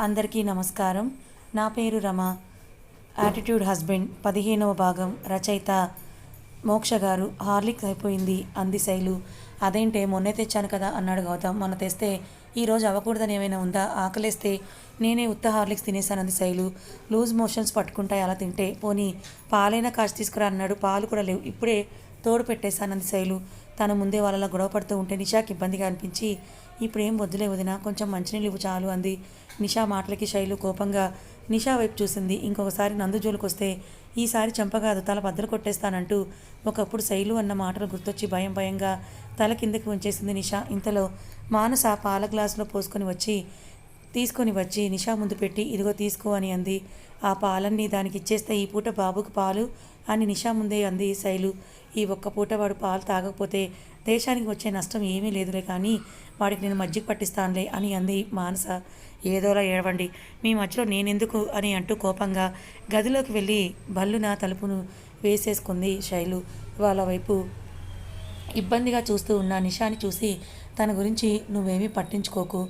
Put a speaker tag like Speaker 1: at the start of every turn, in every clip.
Speaker 1: అందరికీ నమస్కారం. నా పేరు రమ. యాటిట్యూడ్ హస్బెండ్ పదిహేనవ భాగం రచయిత మోక్ష గారు హార్లిక్స్ అయిపోయింది అంది శైలు. అదేంటే మొన్నే తెచ్చాను కదా అన్నాడు గౌతమ్. మొన్న తెస్తే ఈరోజు అవ్వకూడదని ఏమైనా ఉందా? ఆకలేస్తే నేనే ఉత్త హార్లిక్స్ తినేసానంది శైలు. లూజ్ మోషన్స్ పట్టుకుంటాయి అలా తింటే. పోనీ పాలైనా కాచి తీసుకురా అన్నాడు. పాలు కూడా లేవు. ఇప్పుడే తోడు పెట్టేశానంది శైలు. తను ముందే వాళ్ళలా గొడవ పడుతూ ఉంటే నిషాకి ఇబ్బందిగా అనిపించి ఇప్పుడేం వద్దులే వదినా కొంచెం మంచినీళ్ళు ఇవ్వు చాలు అంది. నిషా మాటలకి శైలు కోపంగా నిషా వైపు చూసింది. ఇంకొకసారి నందు జోలికి వస్తే ఈసారి చంపగాదు. తల బద్దలు కొట్టేస్తానంటూ ఒకప్పుడు శైలు అన్న మాటలు గుర్తొచ్చి భయం భయంగా తల కిందకి ఉంచేసింది నిషా. ఇంతలో మానస పాల గ్లాసులో పోసుకొని వచ్చి తీసుకొని వచ్చి నిషా ముందు పెట్టి ఇదిగో తీసుకో అని అంది. ఆ పాలన్నీ దానికి ఇచ్చేస్తే ఈ పూట బాబుకు పాలు అని నిషా ముందే అంది శైలు. ఈ ఒక్క పూట వాడు పాలు తాగకపోతే దేశానికి వచ్చే నష్టం ఏమీ లేదులే కానీ వాడికి నేను మజ్జిగ పట్టిస్తానులే అని అంది మానస. ఏదోలా ఏడవండి. మీ మధ్యలో నేనెందుకు అని అంటూ కోపంగా గదిలోకి వెళ్ళి బల్లున తలుపును వేసేసుకుంది శైలు. వాళ్ళ వైపు ఇబ్బందిగా చూస్తూ ఉన్న నిషాని చూసి తన గురించి నువ్వేమీ పట్టించుకోకు.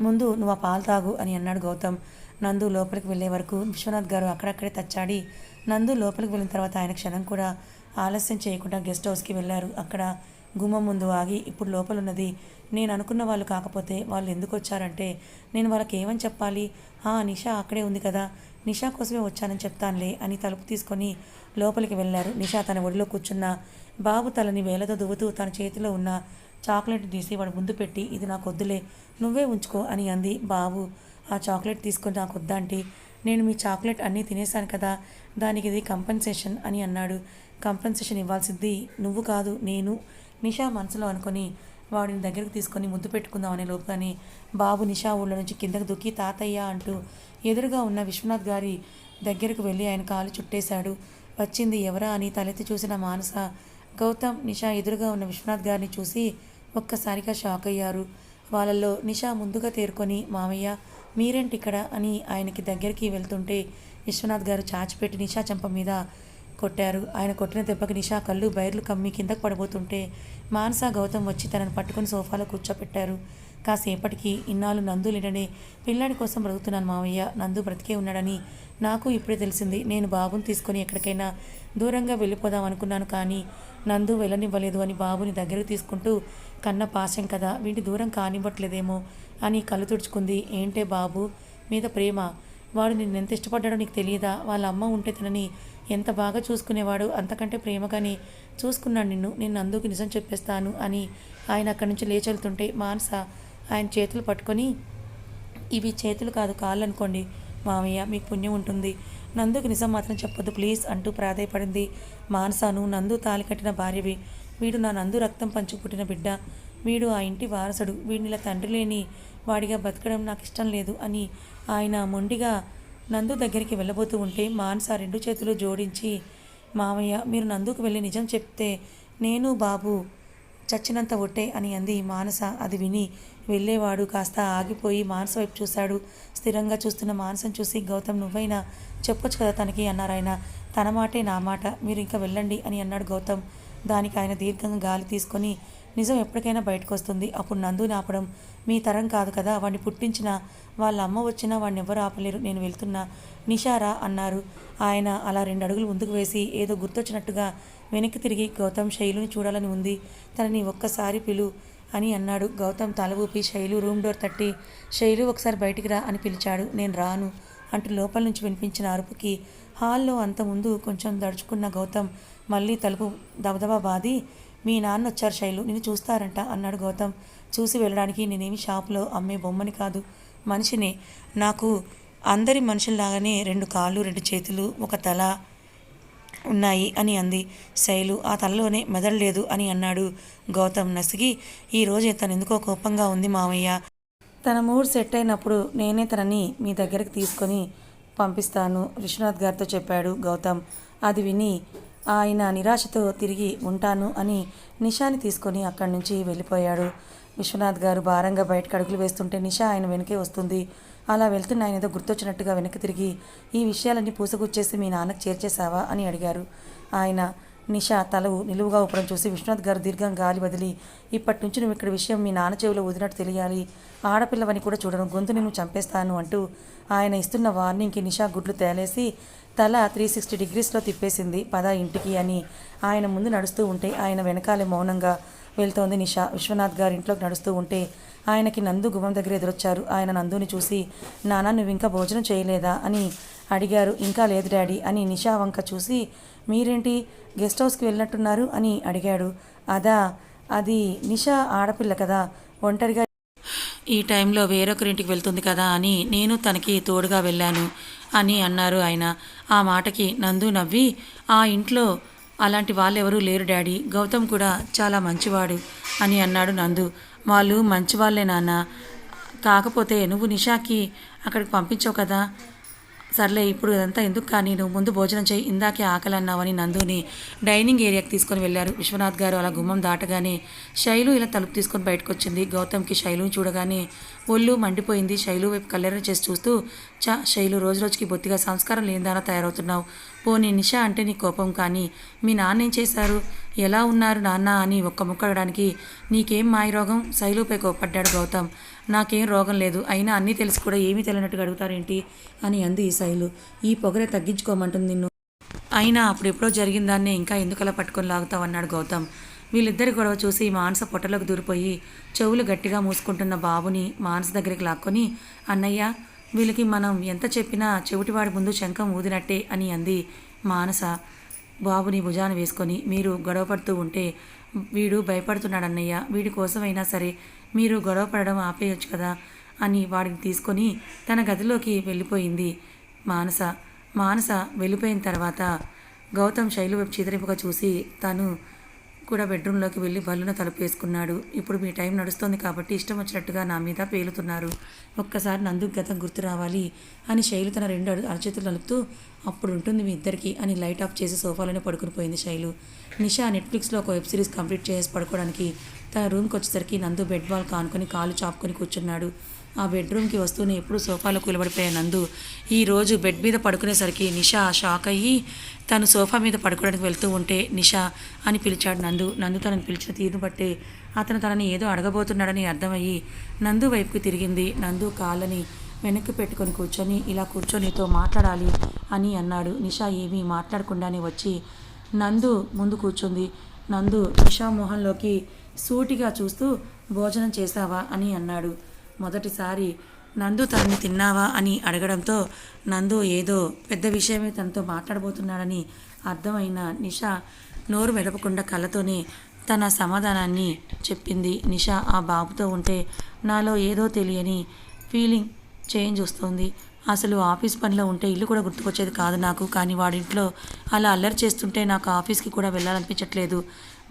Speaker 1: ముందు నువ్వు ఆ పాలు తాగు అని అన్నాడు గౌతమ్. నందు లోపలికి వెళ్ళే వరకు విశ్వనాథ్ గారు అక్కడక్కడే తచ్చాడి. నందు లోపలికి వెళ్ళిన తర్వాత ఆయన క్షణం కూడా ఆలస్యం చేయకుండా గెస్ట్ హౌస్కి వెళ్ళారు. అక్కడ గుమ్మం ముందు ఆగి ఇప్పుడు లోపలున్నది నేను అనుకున్న వాళ్ళు కాకపోతే వాళ్ళు ఎందుకు వచ్చారంటే నేను వాళ్ళకి ఏమని చెప్పాలి? ఆ నిషా అక్కడే ఉంది కదా. నిషా కోసమే వచ్చానని చెప్తానులే అని తలుపు తీసుకొని లోపలికి వెళ్ళారు. నిషా తన ఒడిలో కూర్చున్న బాబు తలని వేలతో దువ్వుతూ తన చేతిలో ఉన్న చాక్లెట్ తీసి వాడు ముందు పెట్టి ఇది నాకు వద్దులే. నువ్వే ఉంచుకో అని అంది బాబు. ఆ చాక్లెట్ తీసుకొని నాకు వద్దంటే నేను మీ చాక్లెట్ అన్నీ తినేశాను కదా. దానికి ఇది కంపెన్సేషన్ అని అన్నాడు. కంపెన్సేషన్ ఇవ్వాల్సింది నువ్వు కాదు నేను. నిషా మనసులో అనుకొని వాడిని దగ్గరకు తీసుకొని ముద్దు పెట్టుకుందాం అనే లోపుగానే బాబు నిషా ఊళ్ళో నుంచి కిందకు దుక్కి తాతయ్య అంటూ ఎదురుగా ఉన్న విశ్వనాథ్ గారి దగ్గరకు వెళ్ళి ఆయన కాలు చుట్టేశాడు. వచ్చింది ఎవరా అని తలెత్తి చూసిన మానస గౌతమ్ నిషా ఎదురుగా ఉన్న విశ్వనాథ్ గారిని చూసి ఒక్కసారిగా షాక్ అయ్యారు. వాళ్ళల్లో నిషా ముందుగా తేరుకొని మామయ్య మీరేంటి ఇక్కడ అని ఆయనకి దగ్గరికి వెళ్తుంటే విశ్వనాథ్ గారు చాచిపెట్టి నిషా చెంప మీద కొట్టారు. ఆయన కొట్టిన దెబ్బకి నిషా కళ్ళు బైర్లు కమ్మి కిందకు పడబోతుంటే మానస గౌతమ్ వచ్చి తనను పట్టుకుని సోఫాలో కూర్చోపెట్టారు. కాసేపటికి ఇన్నాళ్ళు నందు లేడనే పిల్లాడి కోసం బ్రతుకుతున్నాను మావయ్య. నందు బ్రతికే ఉన్నాడని నాకు ఇప్పుడే తెలిసింది. నేను బాబుని తీసుకొని ఎక్కడికైనా దూరంగా వెళ్ళిపోదాం అనుకున్నాను కానీ నందు వెళ్ళనివ్వలేదు అని బాబుని దగ్గరకు తీసుకుంటూ కన్న పాశం కదా వీటి దూరం కానివ్వట్లేదేమో అని కళ్ళు తుడుచుకుంది. ఏంటే బాబు మీద ప్రేమ? వాడు నిన్ను ఎంత ఇష్టపడ్డాడో నీకు తెలియదా? వాళ్ళ అమ్మ ఉంటే తనని ఎంత బాగా చూసుకునేవాడు అంతకంటే ప్రేమగానే చూసుకున్నాను నిన్ను నేను అందుకు నిజం చెప్పేస్తాను అని ఆయన అక్కడి నుంచి లేచెళ్తుంటే మానస ఆయన చేతులు పట్టుకొని ఇవి చేతులు కాదు కాళ్ళు అనుకోండి మామయ్య మీకు పుణ్యం ఉంటుంది. నందుకు నిజం మాత్రం చెప్పొద్దు ప్లీజ్ అంటూ ప్రాధాయపడింది మానసాను. నందు తాలి కట్టిన భార్యవి. వీడు నా నందు రక్తం పంచి పుట్టిన బిడ్డ. వీడు ఆ ఇంటి వారసుడు. వీడినిలా తండ్రి లేని వాడిగా బతకడం నాకు ఇష్టం లేదు అని ఆయన మొండిగా నందు దగ్గరికి వెళ్ళబోతూ ఉంటే మానస రెండు చేతులు జోడించి మామయ్య మీరు నందుకు వెళ్ళి నిజం చెప్తే నేను బాబు చచ్చినంత ఒట్టే అని అంది మానస. అది విని వెళ్ళేవాడు కాస్త ఆగిపోయి మానస వైపు చూశాడు. స్థిరంగా చూస్తున్న మానసం చూసి గౌతమ్ నువ్వైనా చెప్పొచ్చు కదా తనకి? అన్నారాయన తన మాటే నా మాట. మీరు ఇంకా వెళ్ళండి అని అన్నాడు గౌతమ్. దానికి ఆయన దీర్ఘంగా గాలి తీసుకొని నిజం ఎప్పటికైనా బయటకు వస్తుంది అప్పుడు నందు ఆపడం మీ తరం కాదు కదా వాడిని పుట్టించిన వాళ్ళ అమ్మ వచ్చినా వాడిని ఎవరు ఆపలేరు. నేను వెళ్తున్నా. నిషారా అన్నారు. ఆయన అలా రెండు అడుగులు ముందుకు వేసి ఏదో గుర్తొచ్చినట్టుగా వెనక్కి తిరిగి గౌతమ్ శైలుని చూడాలని ఉంది. తనని ఒక్కసారి పిలు అని అన్నాడు. గౌతమ్ తల ఊపి శైలు రూమ్ డోర్ తట్టి శైలు ఒకసారి బయటికి రా అని పిలిచాడు. నేను రాను అంటూ లోపల నుంచి వినిపించిన అరుపుకి హాల్లో అంత ముందు కొంచెం దడుచుకున్న గౌతమ్ మళ్ళీ తలుపు దబదబా బాది మీ నాన్న వచ్చారు శైలు నిన్ను చూస్తారంట అన్నాడు గౌతమ్. చూసి వెళ్ళడానికి నేనేమి షాపులో అమ్మే బొమ్మని కాదు. మనిషిని. నాకు అందరి మనుషుల్లాగానే రెండు కాళ్ళు రెండు చేతులు ఒక తల ఉన్నాయి అని అంది. శైలు ఆ తలలోనే మెదడలేదు అని అన్నాడు గౌతమ్ నసిగి. ఈరోజు తను ఎందుకో కోపంగా ఉంది మామయ్య తన మూడ్ సెట్ అయినప్పుడు నేనే తనని మీ దగ్గరకు తీసుకొని పంపిస్తాను విశ్వనాథ్ గారితో చెప్పాడు గౌతమ్. అది విని ఆయన నిరాశతో తిరిగి ఉంటాను అని నిషాని తీసుకొని అక్కడి నుంచి వెళ్ళిపోయాడు. విశ్వనాథ్ గారు భారంగా బయటకు అడుగులు వేస్తుంటే నిషా ఆయన వెనకే వస్తుంది. అలా వెళ్తున్న ఆయన ఏదో గుర్తొచ్చినట్టుగా వెనక్కి తిరిగి ఈ విషయాలన్నీ పూసగుచ్చేసి మీ నాన్నకు చేర్చేశావా? అని అడిగారు. ఆయన నిషా తల నిలువుగా ఊపడం చూసి విశ్వనాథ్ గారు దీర్ఘంగా గాలి వదిలి ఇప్పటి నుంచి నువ్వు ఇక్కడ విషయం మీ నాన్న చెవిలో వదిలినట్టు తెలియాలి. ఆడపిల్లవని కూడా చూడడం గొంతు నేను చంపేస్తాను అంటూ ఆయన ఇస్తున్న వార్నింగ్కి నిషా గుడ్లు తేలేసి తల త్రీ సిక్స్టీ డిగ్రీస్లో తిప్పేసింది. పద ఇంటికి అని ఆయన ముందు నడుస్తూ ఉంటే ఆయన వెనకాలే మౌనంగా వెళ్తోంది నిషా. విశ్వనాథ్ గారి ఇంట్లోకి నడుస్తూ ఉంటే ఆయనకి నందు గుమ్మం దగ్గర ఎదురొచ్చారు. ఆయన నందుని చూసి నానా నువ్వు ఇంకా భోజనం చేయలేదా? అని అడిగారు. ఇంకా లేదు డాడీ అని నిషా వంక చూసి మీరేంటి గెస్ట్ హౌస్కి వెళ్ళినట్టున్నారు? అని అడిగాడు. అదా అది నిషా ఆడపిల్ల కదా ఒంటరిగా ఈ టైంలో వేరొకరింటికి వెళ్తుంది కదా అని నేను తనకి తోడుగా వెళ్ళాను అని అన్నారు ఆయన. ఆ మాటకి నందు నవ్వి ఆ ఇంట్లో అలాంటి వాళ్ళెవరూ లేరు డాడీ. గౌతమ్ కూడా చాలా మంచివాడు అని అన్నాడు నందు. వాళ్ళు మంచివాళ్ళే నాన్న. కాకపోతే నువ్వు నిషాకి అక్కడికి పంపించావు కదా. సర్లే ఇప్పుడు ఇదంతా ఎందుకు కానీ నువ్వు ముందు భోజనం చేయి ఇందాకే ఆకలి అన్నావని నందుని డైనింగ్ ఏరియాకి తీసుకొని వెళ్ళారు. విశ్వనాథ్ గారు అలా గుమ్మం దాటగానే శైలు ఇలా తలుపు తీసుకొని బయటకు వచ్చింది గౌతమ్కి శైలుని చూడగానే ఒళ్ళు మండిపోయింది. శైలు వైపు కల్లెర చేసి చూస్తూ చా శైలు రోజు రోజుకి బొత్తిగా సంస్కారం లేనిదానా తయారవుతున్నావు. పోనీ నిష అంటే నీ కోపం కానీ మీ నాన్న ఏం చేశారు? ఎలా ఉన్నారు నాన్న? అని ఒక్క ముక్కడడానికి నీకేం మాయ రోగం? శైలుపై కోపడ్డాడు గౌతమ్. నాకేం రోగం లేదు. అయినా అన్నీ తెలిసి కూడా ఏమీ తెలియనట్టుగా అడుగుతారేంటి? అని అంది ఈ శైలు. ఈ పొగరే తగ్గించుకోమంటుంది నిన్ను. అయినా అప్పుడెప్పుడో జరిగిన దాన్నే ఇంకా ఎందుకలా పట్టుకొని లాగుతావు అన్నాడు గౌతమ్. వీళ్ళిద్దరి గొడవ చూసి మానస పొట్టలోకి దూరిపోయి చెవులు గట్టిగా మూసుకుంటున్న బాబుని మానస దగ్గరికి లాక్కొని అన్నయ్య వీళ్ళకి మనం ఎంత చెప్పినా చెవిటివాడి ముందు శంఖం ఊదినట్టే అని అంది మానస. బాబుని భుజాన వేసుకొని మీరు గొడవ పడుతూ ఉంటే వీడు భయపడుతున్నాడు అన్నయ్య వీడి కోసమైనా సరే మీరు గొడవ పడడం ఆపేయొచ్చు కదా అని వాడిని తీసుకొని తన గదిలోకి వెళ్ళిపోయింది మానస. మానస వెళ్ళిపోయిన తర్వాత గౌతమ్ శైలు వైపు చీదరింపుగా చూసి తను కూడా బెడ్రూమ్లోకి వెళ్ళి బల్లున తలుపు వేసుకున్నాడు ఇప్పుడు మీ టైం నడుస్తోంది కాబట్టి ఇష్టం వచ్చినట్టుగా నా మీద పేలుతున్నారు. ఒక్కసారి నందుకు గతం గుర్తు రావాలి అని శైలు తన రెండు అరచేతులు నలుపుతూ అప్పుడు ఉంటుంది మీ ఇద్దరికి అని లైట్ ఆఫ్ చేసి సోఫాలోనే పడుకుని పోయింది శైలు. నిషా నెట్ఫ్లిక్స్లో ఒక వెబ్ సిరీస్ కంప్లీట్ చేసి పడుకోవడానికి తన రూమ్కి వచ్చేసరికి నందు బెడ్ బాల్ కానుకొని కాలు చాపుకొని కూర్చున్నాడు. ఆ బెడ్రూమ్కి వస్తూనే ఎప్పుడు సోఫాలో కూలబడిపోయాను నందు ఈరోజు బెడ్ మీద పడుకునేసరికి నిషా షాక్ అయ్యి తను సోఫా మీద పడుకోవడానికి వెళ్తూ ఉంటే నిషా అని పిలిచాడు నందు. నందు తనని పిలిచిన తీరును బట్టి అతను తనని ఏదో అడగబోతున్నాడని అర్థమయ్యి నందు వైపుకి తిరిగింది. నందు కాళ్ళని వెనక్కి పెట్టుకొని కూర్చొని ఇలా కూర్చొనితో మాట్లాడాలి అని అన్నాడు. నిషా ఏమీ మాట్లాడకుండానే వచ్చి నందు ముందు కూర్చుంది. నందు నిషా మొహంలోకి సూటిగా చూస్తూ భోజనం చేశావా అని అన్నాడు. మొదటిసారి నందు తనని తిన్నావా? అని అడగడంతో నందు ఏదో పెద్ద విషయమే తనతో మాట్లాడబోతున్నాడని అర్థమైన నిషా నోరు మెదపకుండా కళ్ళతోనే తన సమాధానాన్ని చెప్పింది. నిషా ఆ బాబుతో ఉంటే నాలో ఏదో తెలియని ఫీలింగ్ చేంజ్ వస్తుంది. అసలు ఆఫీస్ పనిలో ఉంటే ఇల్లు కూడా గుర్తుకొచ్చేది కాదు నాకు. కానీ వాడింట్లో అలా అల్లరి చేస్తుంటే నాకు ఆఫీస్కి కూడా వెళ్ళాలనిపించట్లేదు.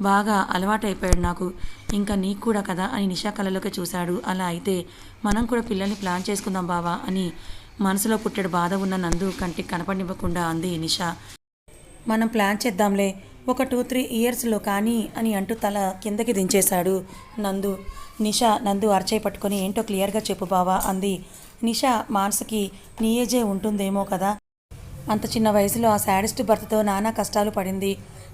Speaker 1: బాగా అలవాటైపోయాడు నాకు. ఇంకా నీకు కూడా కదా అని నిషా కళ్ళలోకి చూశాడు. అలా అయితే మనం కూడా పిల్లల్ని ప్లాన్ చేసుకుందాం బావా అని మనసులో పుట్టాడు బాధ ఉన్న నందు కంటికి కనపడివ్వకుండా అంది నిషా. మనం ప్లాన్ చేద్దాంలే. ఒక టూ త్రీ ఇయర్స్లో కానీ అని అంటూ తల కిందకి దించేశాడు నందు. నిషా నందు అరచేయి పట్టుకొని ఏంటో క్లియర్గా చెప్పు బావా అంది. నిషా మానసుకి నీ ఏజే ఉంటుందేమో కదా. అంత చిన్న వయసులో ఆ శాడిస్ట్ భర్తతో నానా కష్టాలు పడింది.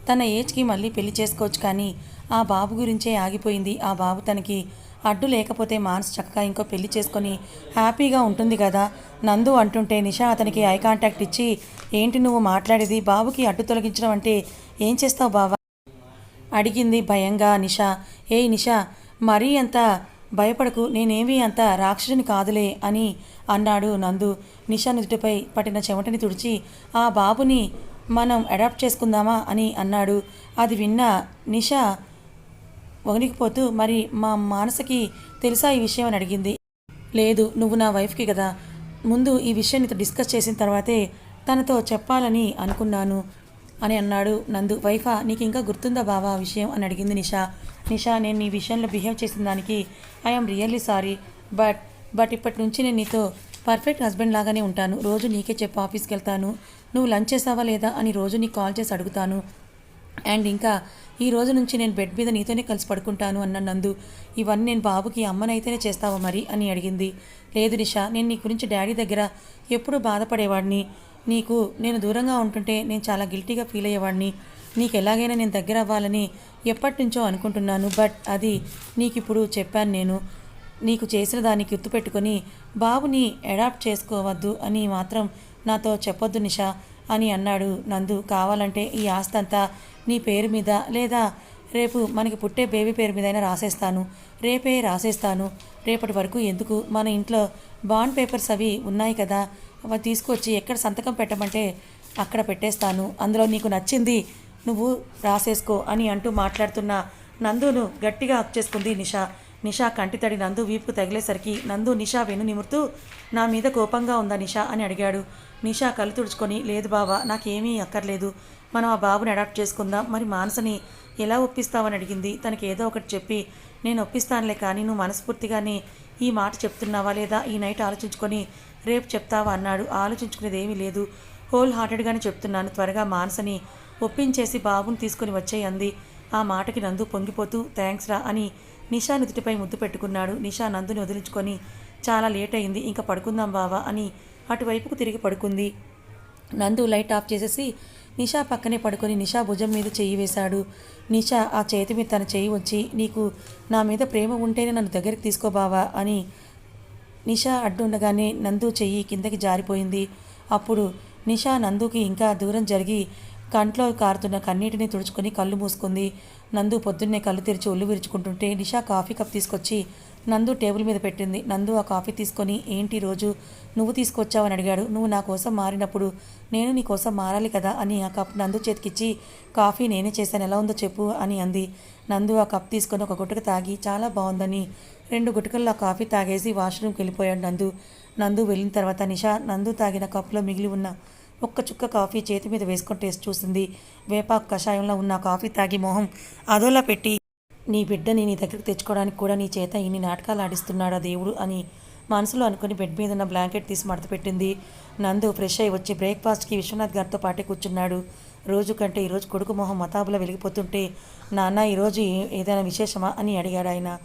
Speaker 1: తన ఏజ్కి మళ్ళీ పెళ్ళి చేసుకోవచ్చు కానీ ఆ బాబు గురించే ఆగిపోయింది. ఆ బాబు తనకి అడ్డు లేకపోతే మానసు చక్కగా ఇంకో పెళ్ళి చేసుకొని హ్యాపీగా ఉంటుంది కదా? నందు అంటుంటే నిషా అతనికి ఐ కాంటాక్ట్ ఇచ్చి ఏంటి నువ్వు మాట్లాడేది? బాబుకి అడ్డు తొలగించడం అంటే ఏం చేస్తావు బావా? అడిగింది భయంగా నిషా. ఏ నిషా మరీ అంత భయపడకు. నేనేమీ అంత రాక్షసుని కాదులే అని అన్నాడు నందు. నిషా నుదుటిపై పట్టిన చెమటని తుడిచి ఆ బాబుని మనం అడాప్ట్ చేసుకుందామా అని అన్నాడు. అది విన్న నిషా వణికిపోతూ మరి మా మానసకి తెలుసా ఈ విషయం? అని అడిగింది. లేదు నువ్వు నా వైఫ్కి కదా. ముందు ఈ విషయం నీతో డిస్కస్ చేసిన తర్వాతే తనతో చెప్పాలని అనుకున్నాను అని అన్నాడు నందు. వైఫా నీకు ఇంకా గుర్తుందా బావా ఆ విషయం? అని అడిగింది నిషా. నిషా నేను నీ విషయంలో బిహేవ్ చేసిన దానికి I'm really sorry but but ఇప్పటి నుంచి నేను నీతో పర్ఫెక్ట్ హస్బెండ్ లాగానే ఉంటాను. రోజు నీకే చెప్పు ఆఫీస్కి వెళ్తాను. నువ్వు లంచ్ చేసావా లేదా అని రోజు నీకు కాల్ చేసి అడుగుతాను. అండ్ ఇంకా ఈ రోజు నుంచి నేను బెడ్ మీద నీతోనే కలిసి పడుకుంటాను అన్న నందు. ఇవన్నీ నేను బాబుకి అమ్మనైతేనే చేస్తావా మరి? అని అడిగింది. లేదు నిషా నేను నీ గురించి డాడీ దగ్గర ఎప్పుడూ బాధపడేవాడిని. నీకు నేను దూరంగా ఉంటుంటే నేను చాలా గిల్టీగా ఫీల్ అయ్యేవాడిని. నీకు ఎలాగైనా నేను దగ్గర అవ్వాలని ఎప్పటి నుంచో అనుకుంటున్నాను బట్ అది నీకు ఇప్పుడు చెప్పాను నేను. నీకు చేసిన దాన్ని గుర్తుపెట్టుకొని బాబుని అడాప్ట్ చేసుకోవద్దు అని మాత్రం నాతో చెప్పొద్దు నిషా అని అన్నాడు నందు. కావాలంటే ఈ ఆస్తి అంతా నీ పేరు మీద లేదా రేపు మనకి పుట్టే బేబీ పేరు మీదైనా రాసేస్తాను. రేపే రాసేస్తాను. రేపటి వరకు ఎందుకు? మన ఇంట్లో బాండ్ పేపర్స్ అవి ఉన్నాయి కదా. అవి తీసుకొచ్చి ఎక్కడ సంతకం పెట్టమంటే అక్కడ పెట్టేస్తాను. అందులో నీకు నచ్చింది నువ్వు రాసేసుకో అని అంటూ మాట్లాడుతున్న నందును గట్టిగా హక్ చేసుకుంది నిషా. నిషా కంటితడి నందు వీపుకు తగిలేసరికి నందు నిషా వెను నిమురుతూ నా మీద కోపంగా ఉందా నిషా అని అడిగాడు. నిషా కళ్ళు తుడుచుకొని లేదు బావా నాకేమీ అక్కర్లేదు. మనం ఆ బాబుని అడాప్ట్ చేసుకుందాం. మరి మానసని ఎలా ఒప్పిస్తావని అడిగింది. తనకి ఏదో ఒకటి చెప్పి నేను ఒప్పిస్తానులే కానీ నువ్వు మనస్ఫూర్తిగానే ఈ మాట చెప్తున్నావా లేదా? ఈ నైట్ ఆలోచించుకొని రేపు చెప్తావా అన్నాడు. ఆలోచించుకునేది ఏమీ లేదు. హోల్ హార్టెడ్గానే చెప్తున్నాను. త్వరగా మానసని ఒప్పించేసి బాబుని తీసుకొని వచ్చేయి అంది ఆ మాటకి నందు పొంగిపోతూ థ్యాంక్స్ రా అని నిషా నుదుటిపై ముద్దు పెట్టుకున్నాడు. నిషా నందుని వదిలించుకొని చాలా లేట్ అయింది. ఇంకా పడుకుందాం బావా అని అటువైపుకు తిరిగి పడుకుంది. నందు లైట్ ఆఫ్ చేసేసి నిషా పక్కనే పడుకొని నిషా భుజం మీద చెయ్యి వేశాడు. నిషా ఆ చేతి మీద తన చెయ్యి వచ్చి నీకు నా మీద ప్రేమ ఉంటేనే నన్ను దగ్గరికి తీసుకోబావా అని నిషా అడ్డుండగానే నందు చెయ్యి కిందకి జారిపోయింది. అప్పుడు నిషా నందుకి ఇంకా దూరం జరిగి కంట్లో కారుతున్న కన్నీటిని తుడుచుకొని కళ్ళు మూసుకుంది. నందు పొద్దున్నే కళ్ళు తెరిచి ఒళ్ళు విరుచుకుంటుంటే నిషా కాఫీ కప్ తీసుకొచ్చి నందు టేబుల్ మీద పెట్టింది. నందు ఆ కాఫీ తీసుకొని ఏంటి రోజు? నువ్వు తీసుకొచ్చావని అడిగాడు. నువ్వు నా కోసం మారినప్పుడు నేను నీ కోసం మారాలి కదా? అని ఆ కప్ నందు చేతికిచ్చి కాఫీ నేనే చేశాను. ఎలా ఉందో చెప్పు అని అంది. నందు ఆ కప్ తీసుకొని ఒక గుట్టక తాగి చాలా బాగుందని. రెండు గుటకల్లో ఆ కాఫీ తాగేసి వాష్రూమ్కి వెళ్ళిపోయాడు నందు. నందు వెళ్ళిన తర్వాత నిషా నందు తాగిన కప్లో మిగిలి ఉన్న ఒక్క చుక్క కాఫీ చేతి మీద వేసుకొని టేస్ట్ చూసింది. వేపాకు కషాయంలో ఉన్న కాఫీ తాగి మొహం అదోలా పెట్టి నీ బిడ్డని నీ దగ్గరికి తెచ్చుకోవడానికి కూడా నీ చేత ఇన్ని నాటకాలు ఆడిస్తున్నాడా దేవుడు అని మనసులో అనుకుని బెడ్ మీద ఉన్న బ్లాంకెట్ తీసి మడతపెట్టింది నందు ఫ్రెష్ అయి వచ్చి బ్రేక్ఫాస్ట్కి విశ్వనాథ్ గారితో పాటే కూర్చున్నాడు. రోజు కంటే ఈరోజు కొడుకు మొహం మతాబులో వెలిగిపోతుంటే నాన్న ఈరోజు ఏదైనా విశేషమా? అని అడిగాడు ఆయన.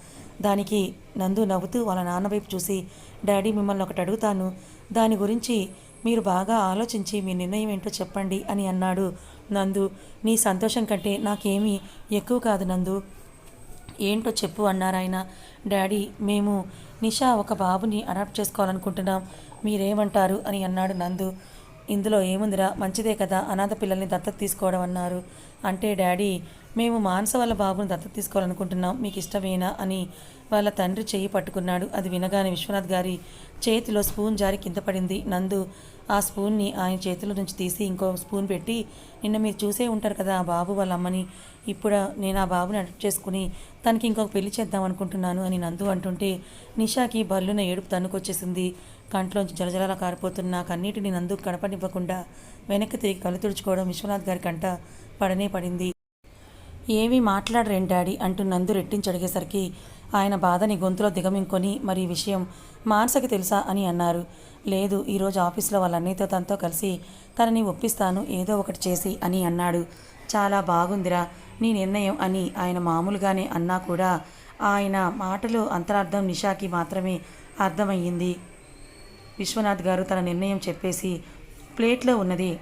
Speaker 1: దానికి నందు నవ్వుతూ వాళ్ళ నాన్న వైపు చూసి డాడీ మిమ్మల్ని ఒకటి అడుగుతాను. దాని గురించి మీరు బాగా ఆలోచించి మీ నిర్ణయం ఏంటో చెప్పండి అని అన్నాడు నందు. నీ సంతోషం కంటే నాకేమీ ఎక్కువ కాదు నందు. ఏంటో చెప్పు అన్నారాయన డాడీ మేము నిషా ఒక బాబుని అడాప్ట్ చేసుకోవాలనుకుంటున్నాం. మీరేమంటారు అని అన్నాడు నందు. ఇందులో ఏముందిరా? మంచిదే కదా అనాథ పిల్లల్ని దత్తత తీసుకోవడం అన్నారు. అంటే డాడీ మేము మానస వాళ్ళ బాబుని దత్తత తీసుకోవాలనుకుంటున్నాం మీకు ఇష్టమేనా అని వాళ్ళ తండ్రి చెయ్యి పట్టుకున్నాడు. అది వినగానే విశ్వనాథ్ గారి చేతిలో స్పూన్ జారి కింద పడింది. నందు ఆ స్పూన్ని ఆయన చేతిలో నుంచి తీసి ఇంకో స్పూన్ పెట్టి నిన్న మీరు చూసే ఉంటారు కదా ఆ బాబు వాళ్ళ అమ్మని. ఇప్పుడు నేను ఆ బాబుని అడాప్ట్ చేసుకుని తనకి ఇంకొక పెళ్ళి చేద్దాం అనుకుంటున్నాను అని నందు అంటుంటే నిషాకి బల్లున ఏడుపు తన్నుకొచ్చేసింది. కంట్లోంచి జలజలలా కారిపోతున్న కన్నీటిని నందు కడపనివ్వకుండా వెనక్కి తిరిగి కళ్ళు తుడుచుకోవడం విశ్వనాథ్ గారి కంట పడనే పడింది. ఏమీ మాట్లాడరేం డాడీ అంటూ నందు రెట్టించి అడిగేసరికి ఆయన బాధని గొంతులో దిగమింకొని మరి ఈ విషయం మానసకి తెలుసా? అని అన్నారు. లేదు ఈరోజు ఆఫీస్లో వాళ్ళ అన్నయ్యతో తనతో కలిసి తనని ఒప్పిస్తాను ఏదో ఒకటి చేసి అని అన్నాడు. చాలా బాగుందిరా నీ నిర్ణయం అని ఆయన మామూలుగానే అన్నా కూడా ఆయన మాటలో అంతరార్థం నిషాకి మాత్రమే అర్థమయ్యింది. విశ్వనాథ్ గారు తన నిర్ణయం చెప్పేసి ప్లేట్లో ఉన్నది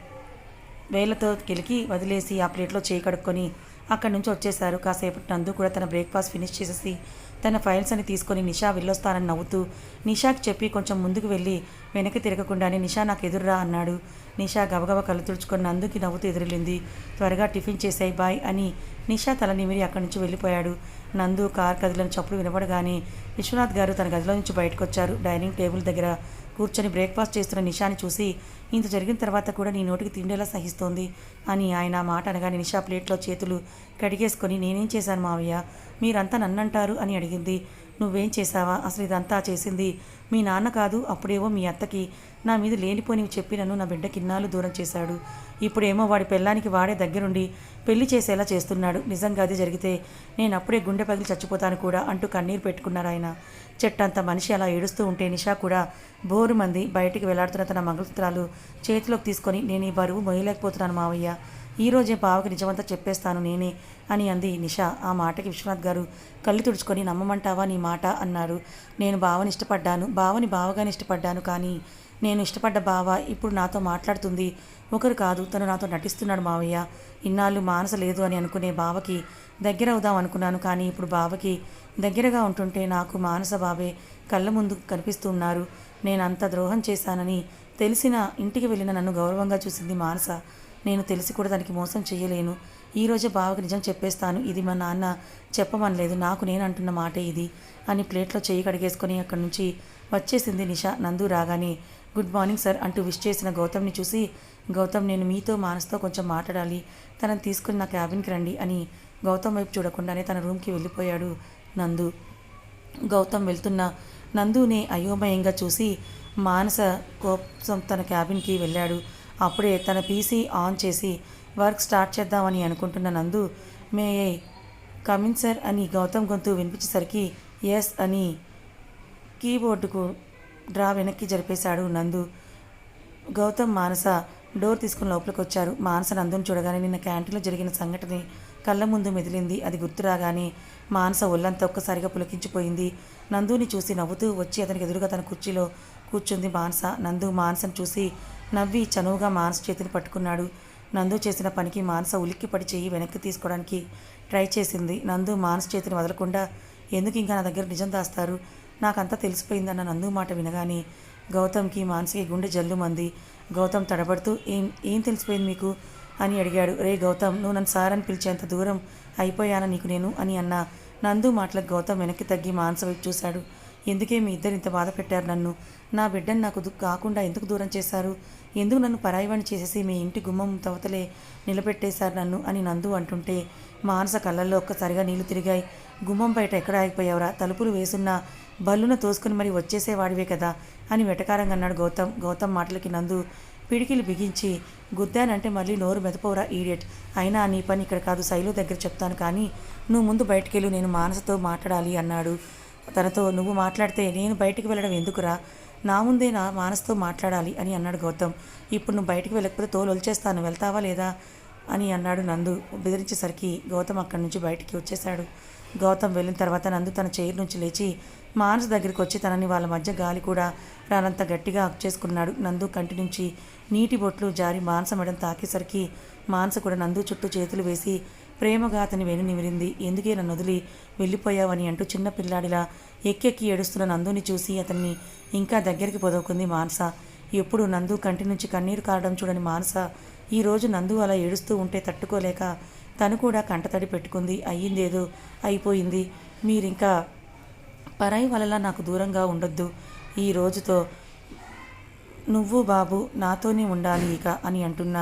Speaker 1: వేళ్ళతో కిలికి వదిలేసి ఆ ప్లేట్లో చేయి కడుక్కొని అక్కడి నుంచి వచ్చేశారు. కాసేపు నందు కూడా తన బ్రేక్ఫాస్ట్ ఫినిష్ చేసేసి తన ఫైల్స్ అని తీసుకొని నిషా వెళ్ళొస్తానని నవ్వుతూ నిషాకి చెప్పి కొంచెం ముందుకు వెళ్ళి వెనక్కి తిరగకుండానే నిషా నాకు ఎదురురా అన్నాడు. నిషా గబగబ కళ్ళు తుడుచుకొని నందుకి నవ్వుతూ ఎదురెళ్ళింది. త్వరగా టిఫిన్ చేసాయి బాయ్ అని నిషా తల నిమిరి అక్కడి నుంచి వెళ్ళిపోయాడు. నందు కార్ కదిలిన చప్పుడు వినపడగానే విశ్వనాథ్ గారు తన గదిలో నుంచి బయటకు వచ్చారు డైనింగ్ టేబుల్ దగ్గర కూర్చొని బ్రేక్ఫాస్ట్ చేస్తున్న నిషాని చూసి ఇంత జరిగిన తర్వాత కూడా నీ నోటికి తిండేలా సహిస్తోంది అని ఆయన మాట అనగా నిషా ప్లేట్లో చేతులు కడిగేసుకొని నేనేం చేశాను మావయ్య? మీరంతా నన్నంటారు అని అడిగింది. నువ్వేం చేశావా? అసలు ఇదంతా చేసింది మీ నాన్న కాదు అప్పుడేవో మీ అత్తకి. నా మీద లేనిపోనివి చెప్పి నన్ను నా బిడ్డకి కిన్నాళ్ళు దూరం చేశాడు. ఇప్పుడేమో వాడి పెళ్ళానికి వాడే దగ్గరుండి పెళ్ళి చేసేలా చేస్తున్నాడు. నిజంగా అది జరిగితే నేను అప్పుడే గుండె పగిలి చచ్చిపోతాను కూడా అంటూ కన్నీరు పెట్టుకున్నారు ఆయన. చెట్టంత మనిషి అలా ఏడుస్తూ ఉంటే నిషా కూడా బోరు మంది బయటికి వెళ్ళాడుతున్న తన మంగళసూత్రాలు చేతిలోకి తీసుకొని నేను ఈ బరువు మొయ్యలేకపోతున్నాను మావయ్య. ఈరోజే బావకి నిజమంతా చెప్పేస్తాను నేనే అని అంది నిషా. ఆ మాటకి విశ్వనాథ్ గారు కళ్ళు తుడుచుకొని నమ్మమంటావా నీ మాట? అన్నారు. నేను బావని ఇష్టపడ్డాను. బావని బావగానే ఇష్టపడ్డాను కానీ నేను ఇష్టపడ్డ బావ ఇప్పుడు నాతో మాట్లాడుతుంది. ఒకరు కాదు తను నాతో నటిస్తున్నాడు మావయ్య. ఇన్నాళ్ళు మానస లేదు అని అనుకునే బావకి దగ్గర అవుదాం అనుకున్నాను కానీ ఇప్పుడు బావకి దగ్గరగా ఉంటుంటే నాకు మానస బావే కళ్ళ ముందు కనిపిస్తున్నారు నేను అంత ద్రోహం చేశానని తెలిసిన ఇంటికి వెళ్ళిన నన్ను గౌరవంగా చూసింది మానస. నేను తెలిసి కూడా దానికి మోసం చేయలేను. ఈరోజే బావకి నిజం చెప్పేస్తాను. ఇది మా నాన్న చెప్పమనలేదు. నాకు నేను అంటున్న మాటే ఇది అని ప్లేట్లో చేయి కడిగేసుకొని అక్కడి నుంచి వచ్చేసింది నిషా. నందు రాగానే గుడ్ మార్నింగ్ సార్ అంటూ విష్ చేసిన గౌతమ్ని చూసి గౌతమ్ నేను మీతో మానసుతో కొంచెం మాట్లాడాలి. తనని తీసుకుని నా క్యాబిన్కి రండి అని గౌతమ్ వైపు చూడకుండానే తన రూమ్కి వెళ్ళిపోయాడు నందు. గౌతమ్ వెళ్తున్న నందుని అయోమయంగా చూసి మానస కోసం తన క్యాబిన్కి వెళ్ళాడు. అప్పుడే తన పీసీ ఆన్ చేసి వర్క్ స్టార్ట్ చేద్దామని అనుకుంటున్న నందు మే కమిన్ సార్ అని గౌతమ్ గొంతు వినిపించేసరికి ఎస్ అని కీబోర్డుకు డ్రా వెనక్కి జరిపేశాడు నందు. గౌతమ్ మానస డోర్ తీసుకుని లోపలికి వచ్చారు మానస నందుని చూడగానే నిన్న క్యాంటీన్లో జరిగిన సంఘటన కళ్ళ ముందు మెదిలింది. అది గుర్తు రాగానే మానస ఒళ్ళంతా ఒక్కసారిగా పులకించిపోయింది. నందుని చూసి నవ్వుతూ వచ్చి అతనికి ఎదురుగా తన కుర్చీలో కూర్చుంది మానస. నందు మానసను చూసి నవ్వి చనువుగా మానస చేతిని పట్టుకున్నాడు. నందు చేసిన పనికి మానస ఉలిక్కిపడి చెయ్యి వెనక్కి తీసుకోవడానికి ట్రై చేసింది. నందు మానస చేతిని వదలకుండా ఎందుకు ఇంకా నా దగ్గర నిజం దాస్తారు? నాకంతా తెలిసిపోయిందన్న నందు మాట వినగానే గౌతమ్కి మానసికి గుండె జల్లుమంది. గౌతమ్ తడబడుతూ ఏం ఏం తెలిసిపోయింది మీకు అని అడిగాడు. రే గౌతమ్ నువ్వు నన్ను సార్ అని పిలిచేంత దూరం అయిపోయానా నీకు నేను అని అన్న నందు మాటలకు గౌతమ్ వెనక్కి తగ్గి మానస వైపు చూశాడు. ఎందుకే మీ ఇద్దరు ఇంత బాధ పెట్టారు నన్ను? నా బిడ్డను నాకు దు- కాకుండా ఎందుకు దూరం చేశారు? ఎందుకు నన్ను పరాయివాణి చేసేసి మీ ఇంటి గుమ్మం తవతలే నిలబెట్టేశారు నన్ను అని నందు అంటుంటే మానస కళ్ళల్లో ఒక్కసారిగా నీళ్ళు తిరిగాయి. గుమ్మం బయట ఎక్కడ ఆగిపోయావురా? తలుపులు వేసున్నా బల్లున తోసుకుని మరి వచ్చేసేవాడివే కదా? అని వెటకారంగా అన్నాడు గౌతమ్. గౌతమ్ మాటలకి నందు పిడికిలు బిగించి గుద్దానంటే మళ్ళీ నోరు మెదపోరా ఈడియట్. అయినా నీ పని ఇక్కడ కాదు శైలు దగ్గర చెప్తాను కానీ నువ్వు ముందు బయటకెళ్ళు నేను మానసతో మాట్లాడాలి అన్నాడు. తనతో నువ్వు మాట్లాడితే నేను బయటికి వెళ్ళడం ఎందుకురా? నా ముందే నా మానస్తో మాట్లాడాలి అని అన్నాడు గౌతమ్. ఇప్పుడు నువ్వు బయటికి వెళ్ళకపోతే తోలు వచ్చేస్తాను వెళ్తావా లేదా అని అన్నాడు నందు బెదిరించేసరికి గౌతమ్ అక్కడి నుంచి బయటికి వచ్చేశాడు. గౌతమ్ వెళ్ళిన తర్వాత నందు తన చైర్ నుంచి లేచి మానస దగ్గరికి వచ్చి తనని వాళ్ళ మధ్య గాలి కూడా రానంత గట్టిగా హక్ చేసుకున్నాడు. నందు కంటి నుంచి నీటి బొట్లు జారి మానస మెడం తాకేసరికి మానస కూడా నందు చుట్టూ చేతులు వేసి ప్రేమగా అతని వెను నిమిరింది. ఎందుకే నన్ను వదిలి వెళ్ళిపోయావని అంటూ చిన్న పిల్లాడిలా ఎక్కెక్కి ఏడుస్తున్న నందుని చూసి అతన్ని ఇంకా దగ్గరికి పొదవుకుంది మానస. ఎప్పుడు నందు కంటి నుంచి కన్నీరు కారడం చూడని మానస. ఈరోజు నందు అలా ఏడుస్తూ ఉంటే తట్టుకోలేక తను కూడా కంటతడి పెట్టుకుంది. అయ్యిందేదో అయిపోయింది. మీరింకా పరాయి వలలా నాకు దూరంగా ఉండొద్దు. ఈ రోజుతో నువ్వు బాబు నాతోనే ఉండాలి ఇక అని అంటున్న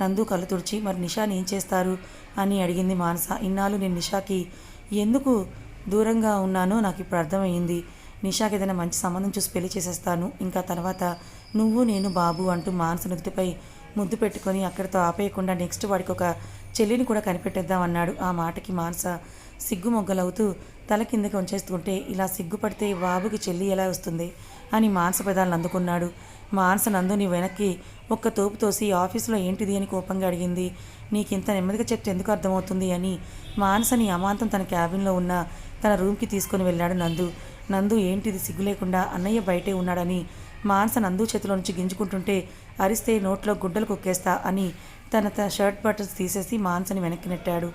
Speaker 1: నందు కళ్ళు తుడిచి మరి నిషాన్ ఏం చేస్తారు? అని అడిగింది మానస. ఇన్నాళ్ళు నేను నిషాకి ఎందుకు దూరంగా ఉన్నానో నాకు ఇప్పుడు అర్థమైంది నిషాకి ఏదైనా మంచి సంబంధం చూసి పెళ్ళి చేసేస్తాను. ఇంకా తర్వాత నువ్వు నేను బాబు అంటూ మానస నుదుటిపై ముద్దు పెట్టుకొని అక్కడితో ఆపేయకుండా నెక్స్ట్ వాడికి ఒక చెల్లిని కూడా కనిపెట్టేద్దాం అన్నాడు. ఆ మాటకి మానస సిగ్గు మొగ్గలవుతూ తల కిందకి ఉంచేస్తుంటే ఇలా సిగ్గుపడితే బాబుకి చెల్లి ఎలా వస్తుంది అని మానస పెదాలను అందుకున్నాడు. మానస నందుని వెనక్కి ఒక్క తోపు తోసి ఆఫీసులో ఏంటిది? అని కోపంగా అడిగింది. నీకు ఇంత నెమ్మదిగా చెప్తే ఎందుకు అర్థమవుతుంది అని మానసని అమాంతం తన క్యాబిన్లో ఉన్న తన రూమ్కి తీసుకొని వెళ్ళాడు నందు. నందు ఏంటిది సిగ్గు లేకుండా అన్నయ్య బయటే ఉన్నాడని మానస నందు చేతిలో నుంచి గింజుకుంటుంటే అరిస్తే నోట్లో గుడ్డలు కుక్కేస్తా అని తన తన షర్ట్ బటన్స్ తీసేసి మానసని వెనక్కి నెట్టాడు.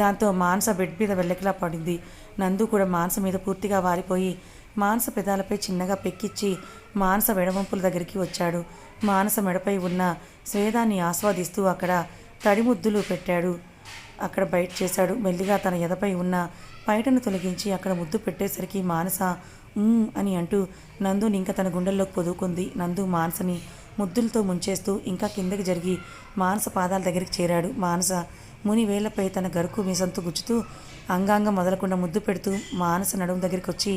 Speaker 1: దాంతో మానస బెడ్ మీద వెళ్ళకిలా పడింది. నందు కూడా మానస మీద పూర్తిగా వారిపోయి మానస పెదాలపై చిన్నగా పెక్కిచ్చి మానస వెడవంపుల దగ్గరికి వచ్చాడు. మానస మెడపై ఉన్న స్వేదాన్ని ఆస్వాదిస్తూ అక్కడ తడిముద్దులు పెట్టాడు. అక్కడ బయట చేశాడు. మెల్లిగా తన ఎదపై ఉన్న పైటను తొలగించి అక్కడ ముద్దు పెట్టేసరికి మానస "ఉమ్" అని అంటూ నందుని ఇంకా తన గుండెల్లోకి పొదువుకుంది నందు మానసని ముద్దులతో ముంచేస్తూ ఇంకా కిందకి జరిగి మానస పాదాల దగ్గరికి చేరాడు. మానస ముని వేళ్ళపై తన గరుకు మీసంతో గుచ్చుతూ అంగాంగం మొదలకుండా ముద్దు పెడుతూ మానస నడుము దగ్గరికి వచ్చి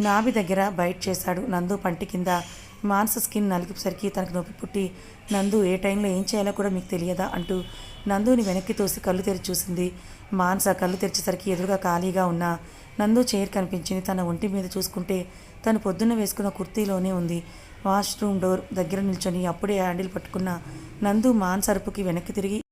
Speaker 1: నాభి దగ్గర బయట చేశాడు. నందు పంటి కింద మానస స్కిన్ నలిపేసరికి తనకు నొప్పి పుట్టి నందు ఏ టైంలో ఏం చేయాలో కూడా మీకు తెలియదా అంటూ నందుని వెనక్కి తోసి కళ్ళు తెరిచి చూసింది. మానస కళ్ళు తెరిచేసరికి ఎదురుగా ఖాళీగా ఉన్న నందు చైర్ కనిపించింది. తన ఒంటి మీద చూసుకుంటే తను పొద్దున్న వేసుకున్న కుర్తీలోనే ఉంది. వాష్రూమ్ డోర్ దగ్గర నిల్చొని అప్పుడే హ్యాండిల్ పట్టుకున్న నందు మానస అరుపుకి వెనక్కి తిరిగి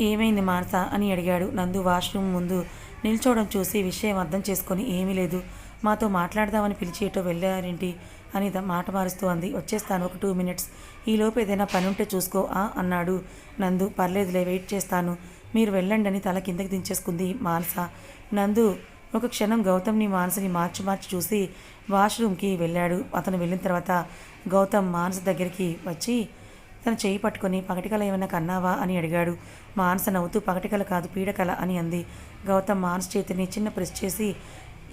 Speaker 1: ఏమైంది మానస? అని అడిగాడు. నందు వాష్రూమ్ ముందు నిల్చోవడం చూసి విషయం అర్థం చేసుకొని ఏమీ లేదు. మాతో మాట్లాడదామని పిలిచేటో వెళ్ళారేంటి? అని మాట మారుస్తూ అంది. వచ్చేస్తాను ఒక టూ మినిట్స్. ఈలోపు ఏదైనా పని ఉంటే చూసుకో ఆ అన్నాడు. నందు పర్లేదులే వెయిట్ చేస్తాను. మీరు వెళ్ళండి అని తల కిందకి దించేసుకుంది మానస నందు ఒక క్షణం గౌతమ్ని మానసని మార్చి మార్చి చూసి వాష్రూమ్కి వెళ్ళాడు. అతను వెళ్ళిన తర్వాత గౌతమ్ మానస దగ్గరికి వచ్చి తన చేయి పట్టుకొని పగటికల ఏమైనా కన్నావా? అని అడిగాడు. మానస నవ్వుతూ పగటికల కాదు పీడకల అని అంది. గౌతమ్ మానస చేతిని చిన్న ప్రెస్ చేసి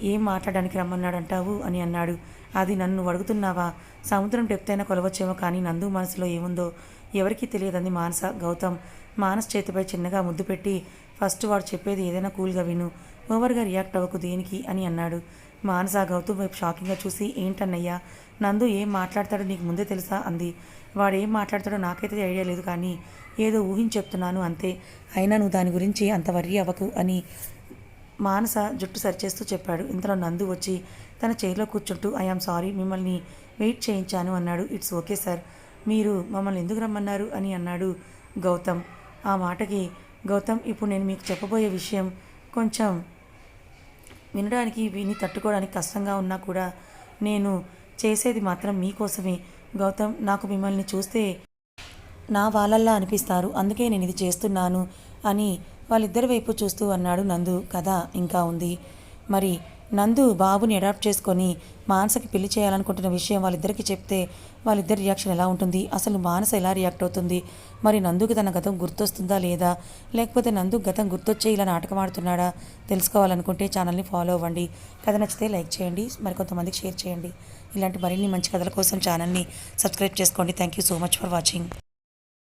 Speaker 1: ఏం మాట్లాడడానికి రమ్మన్నాడంటావు? అని అన్నాడు. అది నన్ను అడుగుతున్నావా? సముద్రం డెప్తైనా కొలవచ్చేమో కానీ నందు మనసులో ఏముందో ఎవరికీ తెలియదంది మానస గౌతమ్. మానస్ చేతిపై చిన్నగా ముద్దు పెట్టి ఫస్ట్ వాడు చెప్పేది ఏదైనా కూల్గా విను. ఓవర్గా రియాక్ట్ అవ్వకు దేనికి అని అన్నాడు. మానస గౌతమ్ వైపు షాకింగ్గా చూసి ఏంటన్నయ్యా నందు ఏం మాట్లాడతాడో నీకు ముందే తెలుసా? అంది. వాడు ఏం మాట్లాడతాడో నాకైతే ఐడియా లేదు కానీ ఏదో ఊహించి చెప్తున్నాను అంతే. అయినా నువ్వు దాని గురించి అంత వర్రీ అవ్వకు అని మానస జుట్టు సరిచేస్తూ చెప్పాడు. ఇంతలో నందు వచ్చి తన చైర్లో కూర్చుంటూ ఐఆమ్ సారీ మిమ్మల్ని వెయిట్ చేయించాను అన్నాడు. It's okay sir. మీరు మమ్మల్ని ఎందుకు రమ్మన్నారు? అని అన్నాడు గౌతమ్. ఆ మాటకి గౌతమ్ ఇప్పుడు నేను మీకు చెప్పబోయే విషయం కొంచెం వినడానికి విని తట్టుకోవడానికి కష్టంగా ఉన్నా కూడా నేను చేసేది మాత్రం మీకోసమే. గౌతమ్ నాకు మిమ్మల్ని చూస్తే నా వాళ్ళల్లా అనిపిస్తారు. అందుకే నేను ఇది చేస్తున్నాను అని వాళ్ళిద్దరి వైపు చూస్తూ అన్నాడు నందు. కథ ఇంకా ఉంది. మరి నందు బాబుని అడాప్ట్ చేసుకొని మానసకి పెళ్ళి చేయాలనుకుంటున్న విషయం వాళ్ళిద్దరికి చెప్తే వాళ్ళిద్దరి రియాక్షన్ ఎలా ఉంటుంది? అసలు మానస ఎలా రియాక్ట్ అవుతుంది? మరి నందుకి తన గతం గుర్తొస్తుందా లేదా? లేకపోతే నందు గతం గుర్తొచ్చే ఇలా నాటకం ఆడుతున్నాడా? తెలుసుకోవాలనుకుంటే ఛానల్ని ఫాలో అవ్వండి. కథ నచ్చితే లైక్ చేయండి. మరికొంతమందికి షేర్ చేయండి. ఇలాంటి మరిన్ని మంచి కథల కోసం ఛానల్ని సబ్స్క్రైబ్ చేసుకోండి. Thank you so much for watching.